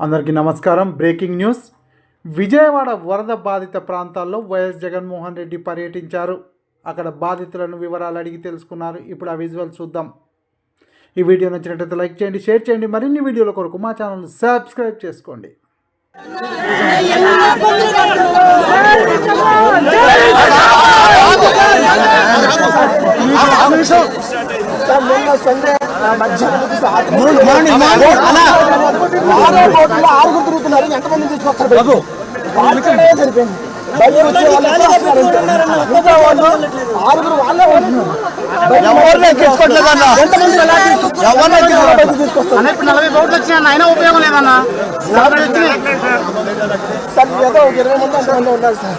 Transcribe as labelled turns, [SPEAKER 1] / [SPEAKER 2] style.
[SPEAKER 1] అందరికీ నమస్కారం. Breaking news. Vijayawada వరద బాధిత ప్రాంతాల్లో వైఎస్ జగన్మోహన్ రెడ్డి పర్యటించారు. అక్కడ బాధితులను వివరాలు అడిగి తెలుసుకున్నారు. ఇప్పుడు ఆ విజువల్ చూద్దాం. ఈ వీడియో నచ్చినట్లయితే లైక్ చేయండి షేర్ చేయండి. మరిన్ని వీడియోల కొరకు మా ఛానల్ సబ్స్క్రైబ్ చేసుకోండి.
[SPEAKER 2] సార్ ఆరుగురు తిరుగుతున్నారు ఎంతమంది తీసుకొస్తారు? సరిపోయింది ఆరుగురు వాళ్ళే
[SPEAKER 3] అన్న నలభై కోట్లు వచ్చినా అయినా ఉపయోగం లేదన్నా
[SPEAKER 2] సార్ ఏదో ఒక ఇరవై మంది అంతమంది ఉన్నారు సార్